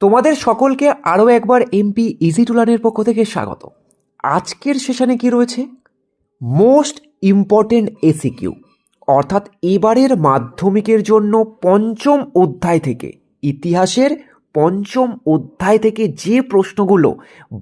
তোমাদের সকলকে আরও একবার এমপি ইজি টুলানের পক্ষ থেকে স্বাগত। আজকের সেশনে কি রয়েছে? মোস্ট ইম্পর্টেন্ট এসিকিউ, অর্থাৎ এবারের মাধ্যমিকের জন্য পঞ্চম অধ্যায় থেকে, ইতিহাসের পঞ্চম অধ্যায় থেকে যে প্রশ্নগুলো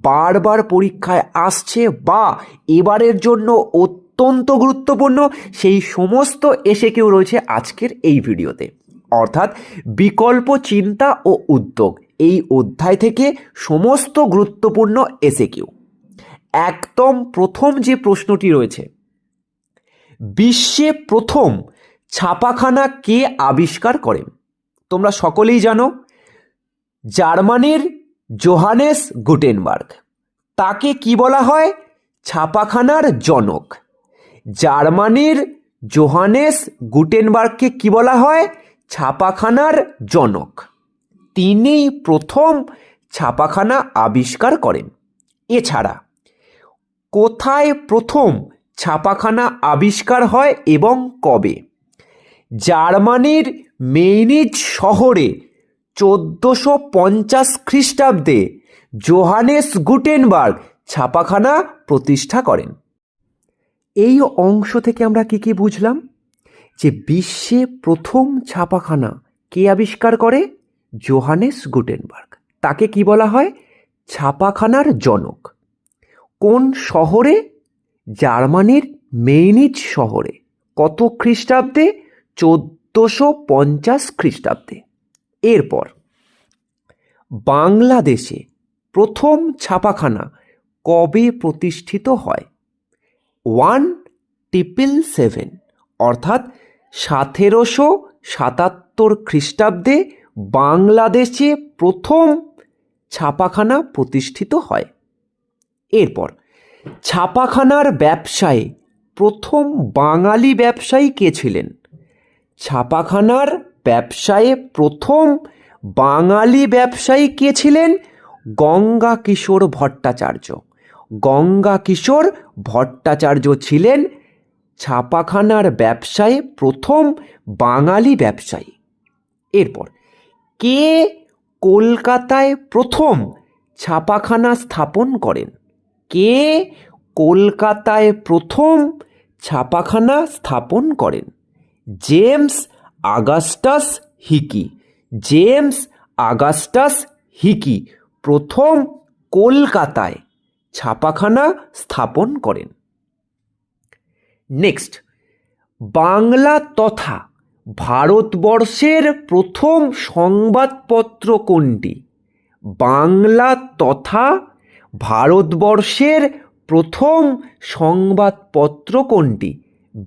বারবার পরীক্ষায় আসছে বা এবারের জন্য অত্যন্ত গুরুত্বপূর্ণ, সেই সমস্ত এসে কেউ রয়েছে আজকের এই ভিডিওতে। অর্থাৎ বিকল্প চিন্তা ও উদ্যোগ এই অধ্যায় থেকে সমস্ত গুরুত্বপূর্ণ এসে কিউ একদম প্রথম যে প্রশ্নটি রয়েছে, বিশ্বে প্রথম ছাপাখানা কে আবিষ্কার করেন তোমরা সকলেই জানো, জার্মানির জোহানেস গুটেনবার্গ। তাকে কি বলা হয়? ছাপাখানার জনক। জার্মানির জোহানেস গুটেনবার্গকে কি বলা হয়? ছাপাখানার জনক। তিনিই প্রথম ছাপাখানা আবিষ্কার করেন। এছাড়া, কোথায় প্রথম ছাপাখানা আবিষ্কার হয় এবং কবে? জার্মানির মেইনিজ শহরে চোদ্দোশো পঞ্চাশ খ্রিস্টাব্দে জোহানেস গুটেনবার্গ ছাপাখানা প্রতিষ্ঠা করেন। এই অংশ থেকে আমরা কি কি বুঝলাম? যে বিশ্বে প্রথম ছাপাখানা কে আবিষ্কার করে? Johannes Gutenberg. তাকে কি বলা হয়? ছাপাখানার জনক। কোন শহরে? জার্মানির মেইনিজ শহরে। কত খ্রিস্টাব্দে? চোদ্দোশো পঞ্চাশ খ্রিস্টাব্দে। এরপর, বাংলাদেশে প্রথম ছাপাখানা কবে প্রতিষ্ঠিত হয়? ওয়ান ট্রিপল সেভেন, অর্থাৎ সতেরোশো সাতাত্তর খ্রিস্টাব্দে বাংলাদেশে প্রথম ছাপাখানা প্রতিষ্ঠিত হয়। এরপর, ছাপাখানার ব্যবসায়ে, প্রথম বাঙালি ব্যবসায়ী কে ছিলেন? ছাপাখানার ব্যবসায়ে, প্রথম বাঙালি ব্যবসায়ী কে ছিলেন? গঙ্গা কিশোর ভট্টাচার্য। গঙ্গা কিশোর ভট্টাচার্য ছিলেন ছাপাখানার ব্যবসায়ে, প্রথম বাঙালি ব্যবসায়ী। এরপর কে কলকাতায় প্রথম ছাপাখানা স্থাপন করেন? কে কলকাতায় প্রথম ছাপাখানা স্থাপন করেন? James Augustus Hicky. James Augustus Hicky প্রথম কলকাতায় ছাপাখানা স্থাপন করেন। নেক্সট, বাংলা তথা ভারতবর্ষের প্রথম সংবাদপত্র কোনটি? বাংলা তথা ভারতবর্ষের প্রথম সংবাদপত্র কোনটি?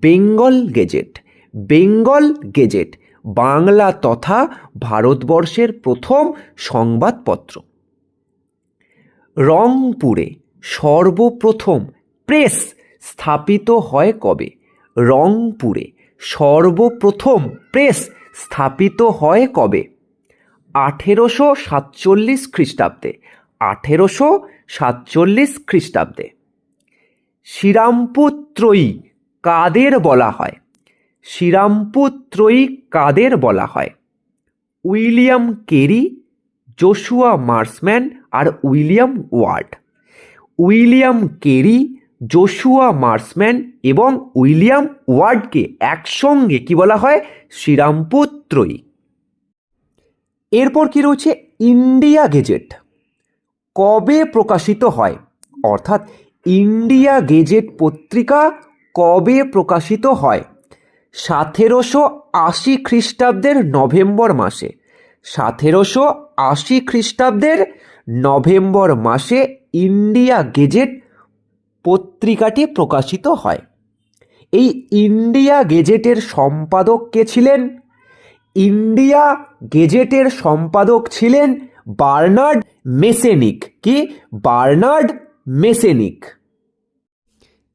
Bengal Gazette. Bengal Gazette, Bangla তথা ভারতবর্ষের প্রথম সংবাদপত্র। রংপুরে সর্বপ্রথম প্রেস স্থাপিত হয় কবে? রংপুরে সর্বপ্রথম প্রেস স্থাপিত হয় কবে? আঠেরোশো সাতচল্লিশ খ্রিস্টাব্দে। আঠেরোশো সাতচল্লিশ খ্রিস্টাব্দে। শ্রীরামপুত্রয়ী কাদের বলা হয়? শ্রীরামপুত্রয়ী কাদের বলা হয়? উইলিয়াম কেরি জোশুয়া মার্সম্যান আর William Ward. William Carey Joshua Marshman এবং উইলিয়াম ওয়ার্ডকে একসঙ্গে কি বলা হয়? শ্রীরামপুত্রই এরপর কি রয়েছে? India Gazette. কবে প্রকাশিত হয়? অর্থাৎ ইন্ডিয়া গেজেট পত্রিকা কবে প্রকাশিত হয়? সতেরোশো আশি খ্রিস্টাব্দের নভেম্বর মাসে। সতেরোশো আশি খ্রিস্টাব্দের নভেম্বর মাসে ইন্ডিয়া গেজেট পত্রিকাটি প্রকাশিত হয়। এই ইন্ডিয়া গেজেটের সম্পাদক কে ছিলেন? ইন্ডিয়া গেজেটের সম্পাদক ছিলেন বার্নার্ড মেসেনিক। কি? Bernard Messink.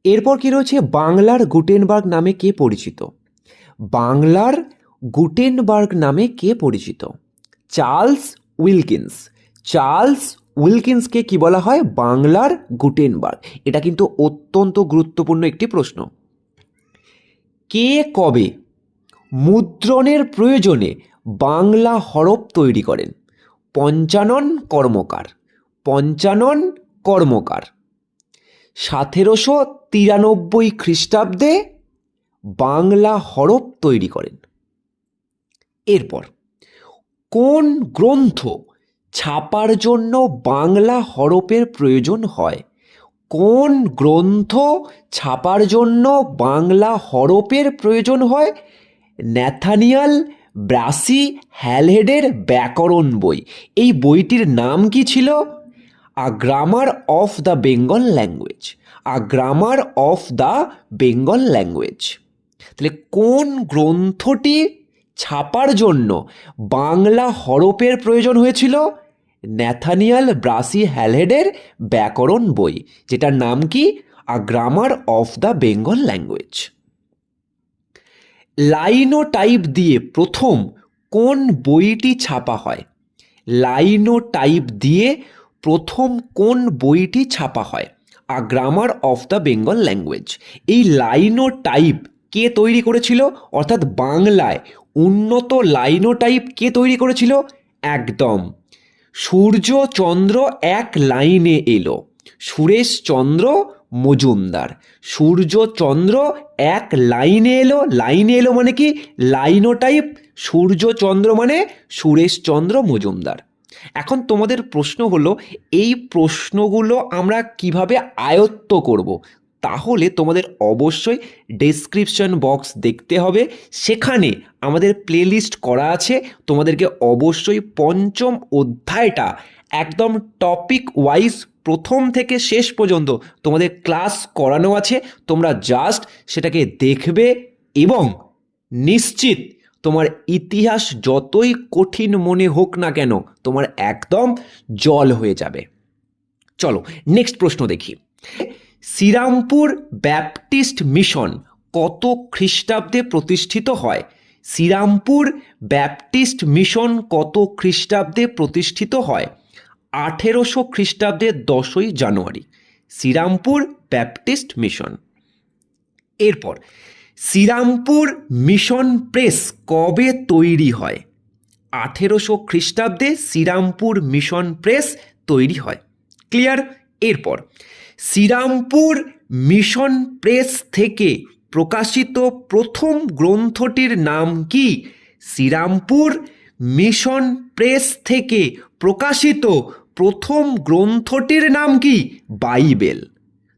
এরপর কি রয়েছে? বাংলার গুটেনবার্গ নামে কে পরিচিত? বাংলার গুটেনবার্গ নামে কে পরিচিত? Charles Wilkins. চার্লস উইলকিন্সকে কি বলা হয়? বাংলার গুটেনবার্গ। এটা কিন্তু অত্যন্ত গুরুত্বপূর্ণ একটি প্রশ্ন। কে কবে মুদ্রণের প্রয়োজনে বাংলা হরফ তৈরি করেন? পঞ্চানন কর্মকার। পঞ্চানন কর্মকার। সতেরোশো তিরানব্বই খ্রিস্টাব্দে বাংলা হরফ তৈরি করেন। এরপর কোন গ্রন্থ ছাপার জন্য বাংলা হরফের প্রয়োজন হয়। কোন গ্রন্থ ছাপার জন্য বাংলা হরফের প্রয়োজন হয়? ন্যাথানিয়াল ব্রাসি হ্যালহেডের ব্যাকরণ বই। এই বইটির নাম কি ছিল? A grammar of the Bengal language. A grammar of the Bengal language. তাহলে কোন গ্রন্থটি ছাপার জন্য বাংলা হরফের প্রয়োজন হয়েছিল? ন্যাথানিয়াল ব্রাসি হ্যালহেডের ব্যাকরণ বই, যেটার নাম কি? A grammar of the Bengal language linotype দিয়ে প্রথম কোন বইটি ছাপা হয়? লাইনো টাইপ দিয়ে প্রথম কোন বইটি ছাপা হয়? A grammar of the Bengal language এই লাইনো টাইপ কে তৈরি করেছিল? অর্থাৎ বাংলায় উন্নত লাইনো টাইপ কে তৈরি করেছিল? একদম সূর্য চন্দ্র এক লাইনে এলো। সুরেশ চন্দ্র মজুমদার। সূর্য চন্দ্র এক লাইনে এলো। লাইনে এলো মানে কি? লাইনো টাইপ সূর্য চন্দ্র মানে সুরেশ চন্দ্র মজুমদার। এখন তোমাদের প্রশ্ন হলো, এই প্রশ্নগুলো আমরা কীভাবে আয়ত্ত করব? তাহলে তোমাদের অবশ্যই ডেসক্রিপশন বক্স দেখতে হবে। সেখানে আমাদের প্লেলিস্ট করা আছে। তোমাদেরকে অবশ্যই পঞ্চম অধ্যায়টা একদম টপিক ওয়াইজ প্রথম থেকে শেষ পর্যন্ত তোমাদের ক্লাস করানো আছে। তোমরা জাস্ট সেটাকে দেখবে এবং নিশ্চিত তোমার ইতিহাস যতই কঠিন মনে হোক না কেন, তোমার একদম জল হয়ে যাবে। চলো নেক্সট প্রশ্ন দেখি। শ্রীরামপুর ব্যাপটিস্ট মিশন কত খ্রিস্টাব্দে প্রতিষ্ঠিত হয়? শ্রীরামপুর ব্যাপটিস্ট মিশন কত খ্রিস্টাব্দে প্রতিষ্ঠিত হয়? আঠেরোশো খ্রিস্টাব্দের দশই জানুয়ারি। Serampore Baptist mission. এরপর, শ্রীরামপুর মিশন প্রেস কবে তৈরি হয়? আঠেরোশো খ্রিস্টাব্দে শ্রীরামপুর মিশন প্রেস তৈরি হয়। ক্লিয়ার? এরপর শ্রীরামপুর মিশন প্রেস থেকে প্রকাশিত প্রথম গ্রন্থটির নাম কি? শ্রীরামপুর মিশন প্রেস থেকে প্রকাশিত প্রথম গ্রন্থটির নাম কি? বাইবেল।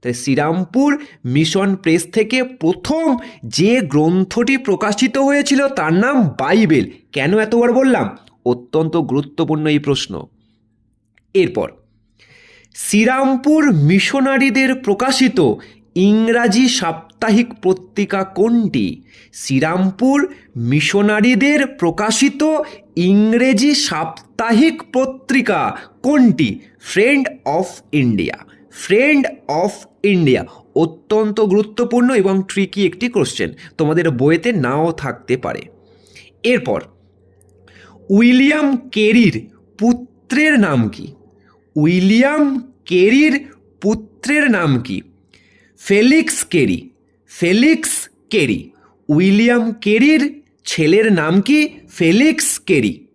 তাই শ্রীরামপুর মিশন প্রেস থেকে প্রথম যে গ্রন্থটি প্রকাশিত হয়েছিল তার নাম বাইবেল। কেন এতবার বললাম? অত্যন্ত গুরুত্বপূর্ণ এই প্রশ্ন। এরপর শ্রীরামপুর মিশনারিদের প্রকাশিত ইংরাজি সাপ্তাহিক পত্রিকা কোনটি? শ্রীরামপুর মিশনারিদের প্রকাশিত ইংরেজি সাপ্তাহিক পত্রিকা কোনটি? Friend of India. Friend of India অত্যন্ত গুরুত্বপূর্ণ এবং ট্রিকি একটি কোশ্চেন তোমাদের বইয়েতে নাও থাকতে পারে। এরপর, উইলিয়াম কেরির পুত্রের নাম কি? উইলিয়াম কেরির পুত্রের নাম কি? Felix Carey. Felix Carey. William কেরির ছেলের নাম কি? Felix Kerry.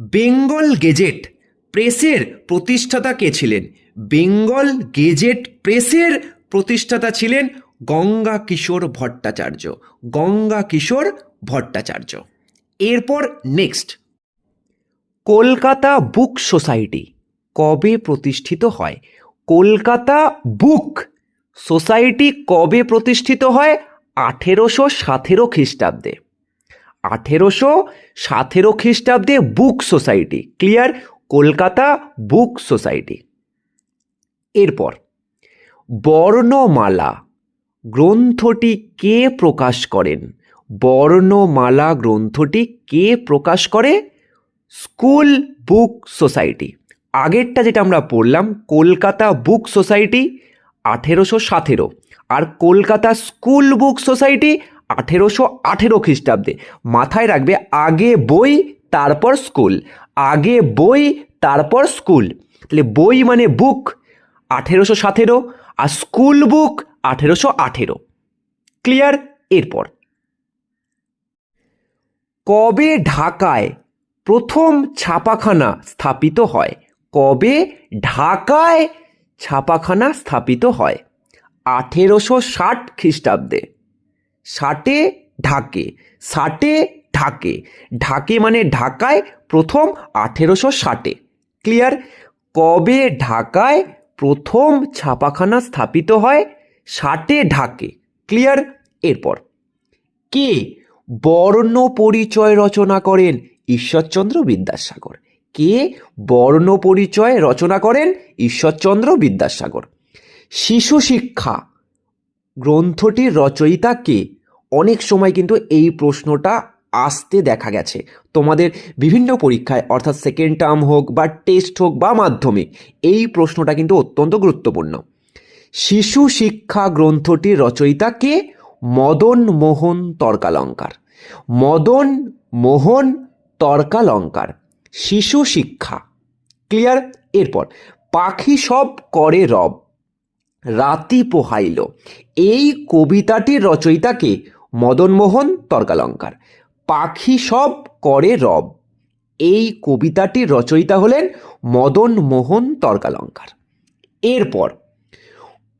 বেঙ্গল গেজেট প্রেসের প্রতিষ্ঠাতা কে ছিলেন? বেঙ্গল গেজেট প্রেসের প্রতিষ্ঠাতা ছিলেন গঙ্গা কিশোর ভট্টাচার্য। গঙ্গা কিশোর ভট্টাচার্য। এরপর নেক্সট কলকাতা বুক সোসাইটি। কবে প্রতিষ্ঠিত হয়? কলকাতা বুক সোসাইটি কবে প্রতিষ্ঠিত হয়? আঠেরোশো সতেরো খ্রিস্টাব্দে। আঠেরোশো সতেরো খ্রিস্টাব্দে Book Society, clear? Kolkata Book Society. এরপর, বর্ণমালা গ্রন্থটি কে প্রকাশ করেন? বর্ণমালা গ্রন্থটি কে প্রকাশ করে? School Book Society. আগেরটা যেটা আমরা পড়লাম, কলকাতা বুক সোসাইটি আঠেরোশো সতেরো আর কলকাতা স্কুল বুক সোসাইটি আঠেরোশো আঠেরো খ্রিস্টাব্দে। মাথায় রাখবে, আগে বই, তারপর স্কুল। আগে বই, তারপর স্কুল। তাহলে বই মানে বুক, আঠেরোশো সতেরো আর স্কুল বুক আঠেরোশো আঠেরো। ক্লিয়ার? এরপর। কবে ঢাকায় প্রথম ছাপাখানা স্থাপিত হয়? কবে ঢাকায় ছাপাখানা স্থাপিত হয়? আঠেরোশো ষাট খ্রিস্টাব্দে। ষাটে ঢাকে ষাটে ঢাকে। ঢাকে মানে ঢাকায় প্রথম আঠেরোশো ষাটে। ক্লিয়ার? কবে ঢাকায় প্রথম ছাপাখানা স্থাপিত হয়? ষাটে ঢাকে। ক্লিয়ার? এরপর। কে বর্ণ পরিচয় রচনা করেন ঈশ্বরচন্দ্র বিদ্যাসাগর? কে বর্ণ পরিচয় রচনা করেন ঈশ্বরচন্দ্র বিদ্যাসাগর? শিশু শিক্ষা গ্রন্থটির রচয়িতা কে? অনেক সময় কিন্তু এই প্রশ্নটা আসতে দেখা গেছে। তোমাদের বিভিন্ন পরীক্ষায়, অর্থাৎ সেকেন্ড টার্ম হোক বা টেস্ট হোক বা মাধ্যমিক, এই প্রশ্নটা কিন্তু অত্যন্ত গুরুত্বপূর্ণ। শিশু শিক্ষা গ্রন্থটির রচয়িতা কে? মদন মোহন তর্কালঙ্কার। মদন মোহন তর্কালঙ্কার। শিশু শিক্ষা। ক্লিয়ার এরপর, পাখি সব করে রব, রাতি পোহাইল। এই কবিতাটির রচয়িতাকে মদনমোহন তর্কালঙ্কার। পাখি সব করে রব, এই কবিতাটির রচয়িতা হলেন মদন মোহন তর্কালঙ্কার। এরপর,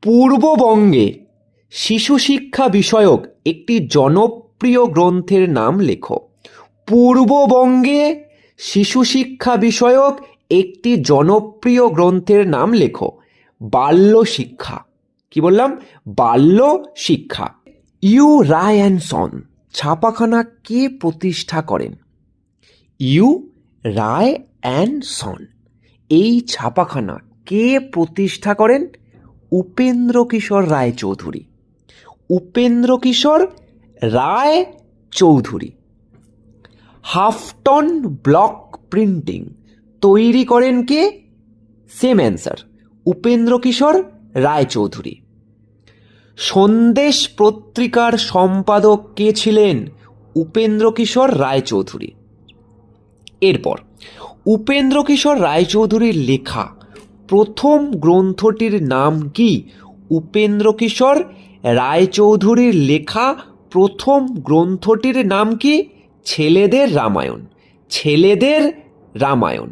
পূর্ববঙ্গে শিশু শিক্ষা বিষয়ক একটি জনপ্রিয় গ্রন্থের নাম লেখো। পূর্ববঙ্গে শিশু শিক্ষা বিষয়ক একটি জনপ্রিয় গ্রন্থের নাম লেখো, বাল্য শিক্ষা। কি বললাম? বাল্য শিক্ষা। ইউ রায় অ্যান্ড সন ছাপাখানা কে প্রতিষ্ঠা করেন? ইউ রায় অ্যান্ড সন এই ছাপাখানা কে প্রতিষ্ঠা করেন? Upendra Kishore Ray Chowdhury Upendra Kishore Ray Chowdhury halftone block printing. তৈরি করেন কে? Same answer, Upendra Kishore Roychowdhury. Sandesh পত্রিকার সম্পাদক কে ছিলেন? উপেন্দ্র কিশোর রায়চৌধুরী। এরপর, উপেন্দ্র কিশোর রায়চৌধুরীর লেখা প্রথম গ্রন্থটির নাম কি? উপেন্দ্র কিশোর রায়চৌধুরীর লেখা প্রথম গ্রন্থটির নাম কি? ছেলেদের রামায়ণ ছেলেদের রামায়ণ।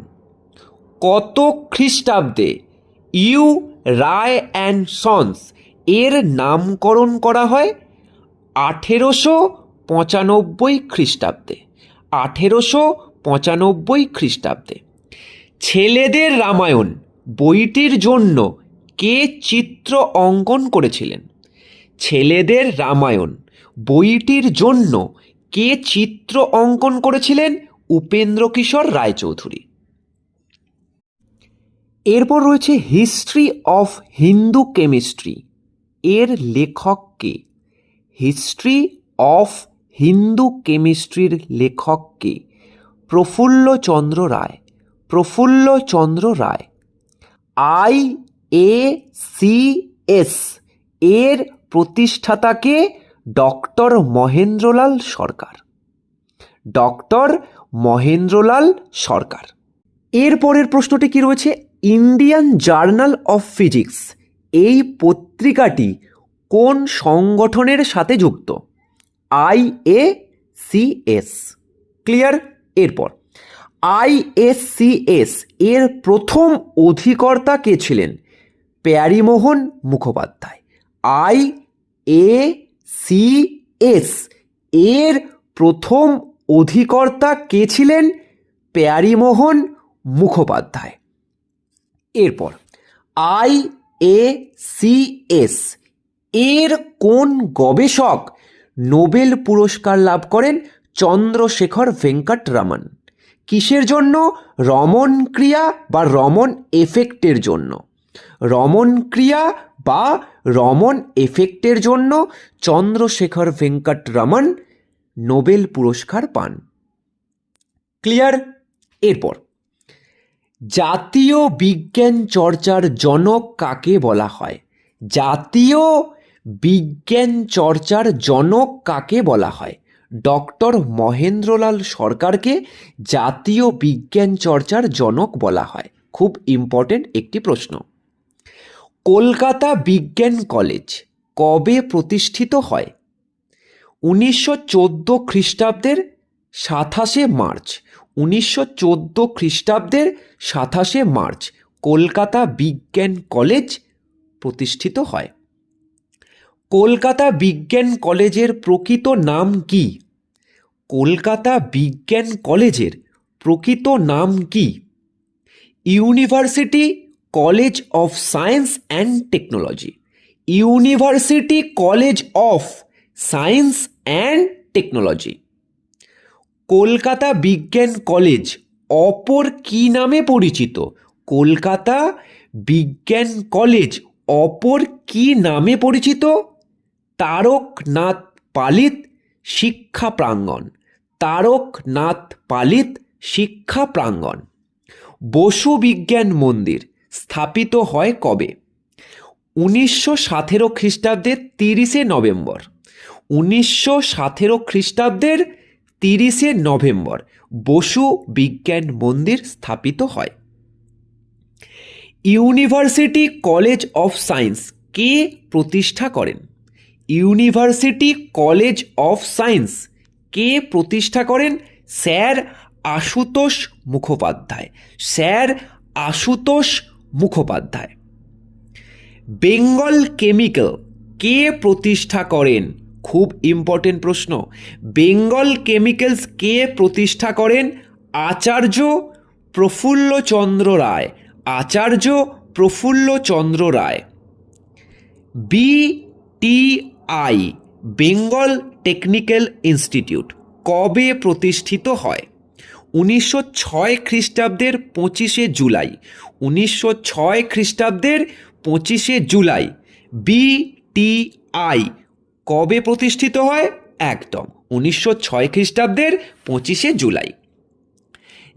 কত খ্রিস্টাব্দে ইউ, রায় অ্যান্ড সন্স এর নামকরণ করা হয় আঠেরোশো পঁচানব্বই খ্রিস্টাব্দে, আঠেরোশো পঁচানব্বই খ্রিস্টাব্দে। ছেলেদের রামায়ণ বইটির জন্য কে চিত্র অঙ্কন করেছিলেন? ছেলেদের রামায়ণ বইটির জন্য কে চিত্র অঙ্কন করেছিলেন উপেন্দ্র কিশোর রায়চৌধুরী? এরপর রয়েছে হিস্ট্রি অফ হিন্দু কেমিস্ট্রি। এর লেখক কে? হিস্ট্রি অফ হিন্দু কেমিস্ট্রির লেখক কে? Prafullachandra Ray. Prafullachandra Ray. I A C S. এর প্রতিষ্ঠাতাকে ডক্টর মহেন্দ্রলাল সরকার। ডক্টর মহেন্দ্রলাল সরকার। এর পরের প্রশ্নটি কি রয়েছে? ইন্ডিয়ান জার্নাল অফ ফিজিক্স এই পত্রিকাটি কোন সংগঠনের সাথে যুক্ত? I A C S. Clear? এরপর। আই এস সি এস এর প্রথম অধিকর্তা কে ছিলেন? Pyarimohan Mukhopadhyay. I A C S এর প্রথম অধিকর্তা কে ছিলেন? প্যারিমোহন মুখোপাধ্যায়। এরপর, আই এ সি এস, এর কোন গবেষক নোবেল পুরস্কার লাভ করেন চন্দ্রশেখর ভেঙ্কট রমন কিসের জন্য? রমন ক্রিয়া বা রমন এফেক্টের জন্য। রমন ক্রিয়া বা রমন এফেক্টের জন্য চন্দ্রশেখর ভেঙ্কট রমন নোবেল পুরস্কার পান। ক্লিয়ার এরপর, জাতীয় বিজ্ঞান চর্চার জনক কাকে বলা হয়? জাতীয় বিজ্ঞান চর্চার জনক কাকে বলা হয়? ডক্টর মহেন্দ্রলাল সরকারকে জাতীয় বিজ্ঞান চর্চার জনক বলা হয়। খুব ইম্পর্টেন্ট একটি প্রশ্ন। কলকাতা বিজ্ঞান কলেজ কবে প্রতিষ্ঠিত হয়? উনিশশো চোদ্দ খ্রিস্টাব্দের সাতাশে মার্চ, উনিশশো চোদ্দ খ্রিস্টাব্দের সাতাশে মার্চ কলকাতা বিজ্ঞান কলেজ প্রতিষ্ঠিত হয়। কলকাতা বিজ্ঞান কলেজের প্রকৃত নাম কি? কলকাতা বিজ্ঞান কলেজের প্রকৃত নাম কি? University College of Science and Technology University College of Science and Technology Kolkata বিজ্ঞান কলেজ অপর কি নামে পরিচিত? কলকাতা বিজ্ঞান কলেজ অপর কি নামে পরিচিত? তারকনাথ পালিত শিক্ষা প্রাঙ্গণ। তারকনাথ পালিত শিক্ষা প্রাঙ্গণ। বসু বিজ্ঞান মন্দির স্থাপিত হয় কবে? উনিশশো সতেরো খ্রিস্টাব্দের তিরিশে নভেম্বর। উনিশশো সতেরো খ্রিস্টাব্দের তিরিশে নভেম্বর বসু বিজ্ঞান মন্দির স্থাপিত হয়। ইউনিভার্সিটি কলেজ অফ সায়েন্স কে প্রতিষ্ঠা করেন? ইউনিভার্সিটি কলেজ অফ সায়েন্স কে প্রতিষ্ঠা করেন? Sir Ashutosh Mukhopadhyay. Sir Ashutosh Mukhopadhyay. Bengal Chemical কে প্রতিষ্ঠা করেন? খুব ইম্পর্টেন্ট প্রশ্ন। বেঙ্গল কেমিক্যালস কে প্রতিষ্ঠা করেন? Acharya Prafullachandra Ray. Acharya Prafullachandra Ray. BTI Bengal Technical Institute, কবে প্রতিষ্ঠিত হয়? উনিশশো ছয় খ্রিস্টাব্দের পঁচিশে জুলাই। উনিশশো ছয় খ্রিস্টাব্দের পঁচিশে জুলাই। বিটিআই কবে প্রতিষ্ঠিত হয়? একদম, উনিশশো ছয় খ্রিস্টাব্দের পঁচিশে জুলাই।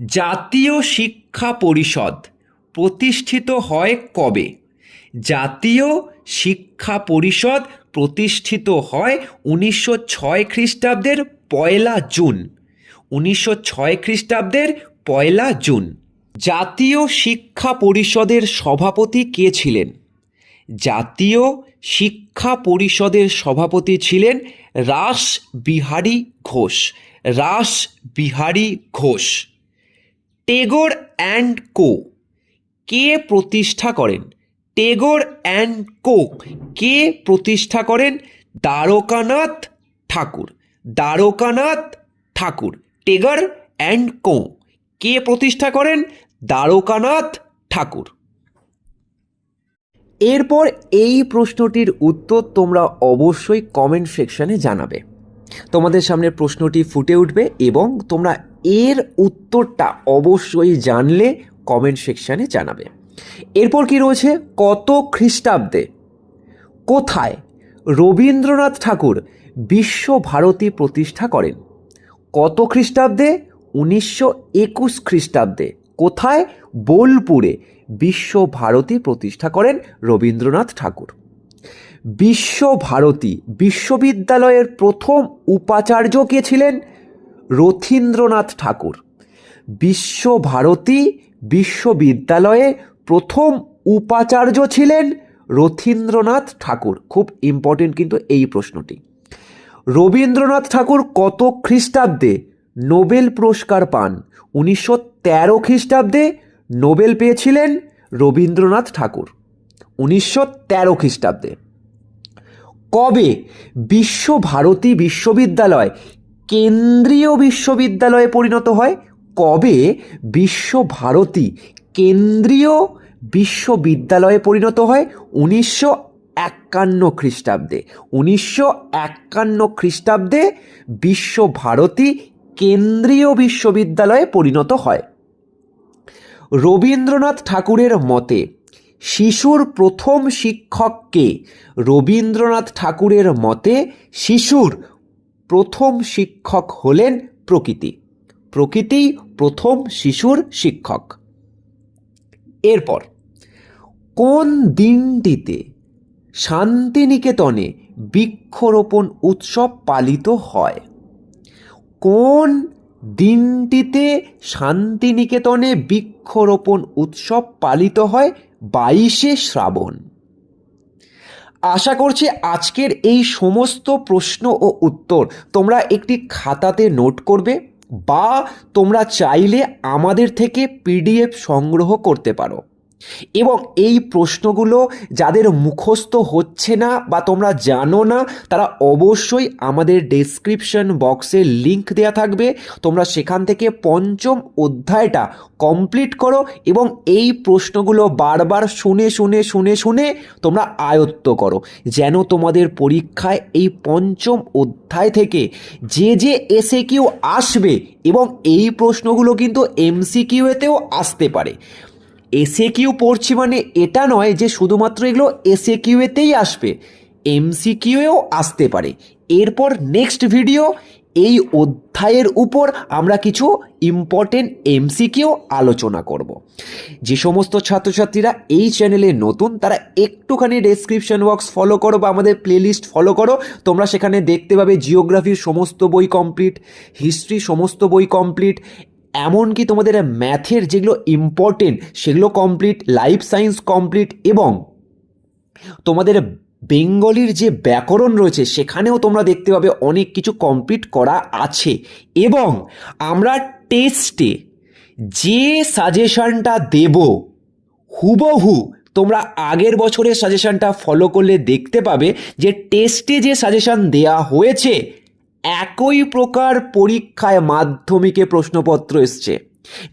জাতীয় শিক্ষা পরিষদ প্রতিষ্ঠিত হয় কবে? জাতীয় শিক্ষা পরিষদ প্রতিষ্ঠিত হয় উনিশশো ছয় খ্রিস্টাব্দের পয়লা জুন। উনিশশো ছয় খ্রিস্টাব্দের পয়লা জুন। জাতীয় শিক্ষা পরিষদের সভাপতি কে ছিলেন? জাতীয় শিক্ষা পরিষদের সভাপতি ছিলেন রাস বিহারী ঘোষ। রাস Bihari Ghosh. Tagore and co. কে প্রতিষ্ঠা করেন? Tagore and co. কে প্রতিষ্ঠা করেন? দ্বারকানাথ ঠাকুর। দ্বারকানাথ ঠাকুর। Tagore and co. কে প্রতিষ্ঠা করেন? দ্বারকানাথ ঠাকুর। এরপর এই প্রশ্নটির উত্তর তোমরা অবশ্যই কমেন্ট সেকশনে জানাবে। তোমাদের সামনে প্রশ্নটি ফুটে উঠবে এবং তোমরা এর উত্তরটা অবশ্যই জানলে কমেন্ট সেকশানে জানাবে। এরপর কি রয়েছে? কত খ্রিস্টাব্দে? কোথায়? রবীন্দ্রনাথ ঠাকুর বিশ্বভারতী প্রতিষ্ঠা করেন। কত খ্রিস্টাব্দে? উনিশশো একুশ খ্রিস্টাব্দে। কোথায়? বোলপুরে। বিশ্বভারতী প্রতিষ্ঠা করেন রবীন্দ্রনাথ ঠাকুর। বিশ্বভারতী বিশ্ববিদ্যালয়ের প্রথম উপাচার্য কে ছিলেন? রথীন্দ্রনাথ ঠাকুর। বিশ্বভারতী বিশ্ববিদ্যালয়ে প্রথম উপাচার্য ছিলেন রথীন্দ্রনাথ ঠাকুর। খুব ইম্পর্টেন্ট কিন্তু এই প্রশ্নটি। রবীন্দ্রনাথ ঠাকুর কত খ্রিস্টাব্দে নোবেল পুরস্কার পান? উনিশশো তেরো খ্রিস্টাব্দে নোবেল পেয়েছিলেন রবীন্দ্রনাথ ঠাকুর। উনিশশো তেরো খ্রিস্টাব্দে। কবে বিশ্বভারতী বিশ্ববিদ্যালয় কেন্দ্রীয় বিশ্ববিদ্যালয়ে পরিণত হয়? কবে বিশ্বভারতী কেন্দ্রীয় বিশ্ববিদ্যালয়ে পরিণত হয়? উনিশশো একান্ন খ্রিস্টাব্দে। উনিশশো একান্ন খ্রিস্টাব্দে বিশ্বভারতী কেন্দ্রীয় বিশ্ববিদ্যালয়ে পরিণত হয়। রবীন্দ্রনাথ ঠাকুরের মতে, শিশুর প্রথম শিক্ষককে রবীন্দ্রনাথ ঠাকুরের মতে, শিশুর প্রথম শিক্ষক হলেন প্রকৃতি। প্রকৃতি প্রথম শিশুর শিক্ষক। এরপর, কোন দিনটিতে শান্তিনিকেতনে বৃক্ষরোপণ উৎসব পালিত হয়। কোন দিনটিতে শান্তিনিকেতনে বৃক্ষরোপণ উৎসব পালিত হয় বাইশে শ্রাবণ? আশা করছি আজকের এই সমস্ত প্রশ্ন ও উত্তর তোমরা একটি খাতাতে নোট করবে বা তোমরা চাইলে আমাদের থেকে পিডিএফ সংগ্রহ করতে পারো। এবং এই প্রশ্নগুলো যাদের মুখস্থ হচ্ছে না বা তোমরা জানো না, তারা অবশ্যই আমাদের ডেসক্রিপশন বক্সে লিংক দেওয়া থাকবে। তোমরা সেখান থেকে পঞ্চম অধ্যায়টা কমপ্লিট করো এবং এই প্রশ্নগুলো বারবার শুনে শুনে শুনে শুনে তোমরা আয়ত্ত করো। যেন তোমাদের পরীক্ষায় এই পঞ্চম অধ্যায় থেকে যে যে এসে কিউ আসবে এবং এই প্রশ্নগুলো কিন্তু এমসিকিউতেও আসতে পারে। এসে কিউ পড়ছি মানে এটা নয় যে শুধুমাত্র এগুলো এসে কিউয়েতেই আসবে এমসি কিউয়েও আসতে পারে। এরপর নেক্সট ভিডিও এই অধ্যায়ের উপর আমরা কিছু ইম্পর্টেন্ট এমসিকিউ আলোচনা করব। যে সমস্ত ছাত্রছাত্রীরা এই চ্যানেলে নতুন, তারা একটুখানি ডেসক্রিপশন বক্স ফলো করো বা আমাদের প্লেলিস্ট ফলো করো। তোমরা সেখানে দেখতে পাবে জিওগ্রাফির সমস্ত বই কমপ্লিট হিস্ট্রি সমস্ত বই কমপ্লিট এমনকি তোমাদের ম্যাথের যেগুলো ইম্পর্টেন্ট সেগুলো কমপ্লিট লাইফ সায়েন্স কমপ্লিট এবং তোমাদের বেঙ্গলির যে ব্যাকরণ রয়েছে, সেখানেও তোমরা দেখতে পাবে অনেক কিছু কমপ্লিট করা আছে। এবং আমরা টেস্টে যে সাজেশনটা দেব, হুবহু তোমরা আগের বছরের সাজেশনটা ফলো করলে দেখতে পাবে যে টেস্টে যে সাজেশন দেয়া হয়েছে একই প্রকার পরীক্ষায় মাধ্যমিকে প্রশ্নপত্র এসছে।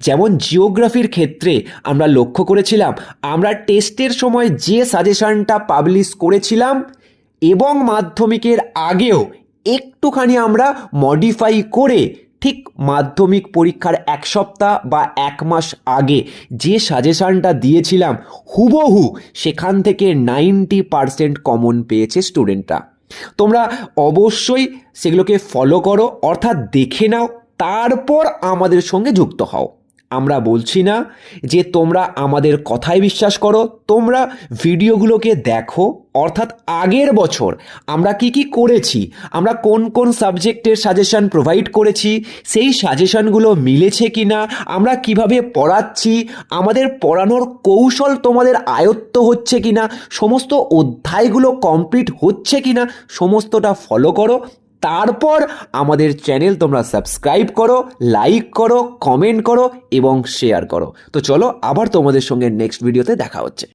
যেমন জিওগ্রাফির ক্ষেত্রে আমরা লক্ষ্য করেছিলাম, আমরা টেস্টের সময় যে সাজেশনটা পাবলিশ করেছিলাম এবং মাধ্যমিকের আগেও একটুখানি আমরা মডিফাই করে ঠিক মাধ্যমিক পরীক্ষার এক সপ্তাহ বা এক মাস আগে যে সাজেশানটা দিয়েছিলাম, হুবহু সেখান থেকে নাইনটি পারসেন্ট কমন পেয়েছে স্টুডেন্টরা তোমরা অবশ্যই সেগুলোকে ফলো করো অর্থাৎ দেখে নাও তারপর আমাদের সঙ্গে যুক্ত হও। আমরা বলছি না যে তোমরা আমাদের কথায় বিশ্বাস করো, তোমরা ভিডিওগুলোকে দেখো। অর্থাৎ আগের বছর আমরা কি কি করেছি, আমরা কোন কোন সাবজেক্টের সাজেশন প্রোভাইড করেছি, সেই সাজেশনগুলো মিলেছে কি না আমরা কীভাবে পড়াচ্ছি, আমাদের পড়ানোর কৌশল তোমাদের আয়ত্ত হচ্ছে কি না সমস্ত অধ্যায়গুলো কমপ্লিট হচ্ছে কি না সমস্তটা ফলো করো। তারপর আমাদের চ্যানেল তোমরা সাবস্ক্রাইব করো, লাইক করো, কমেন্ট করো এবং শেয়ার করো। তো চলো আবার তোমাদের সঙ্গে নেক্সট ভিডিওতে দেখা হচ্ছে।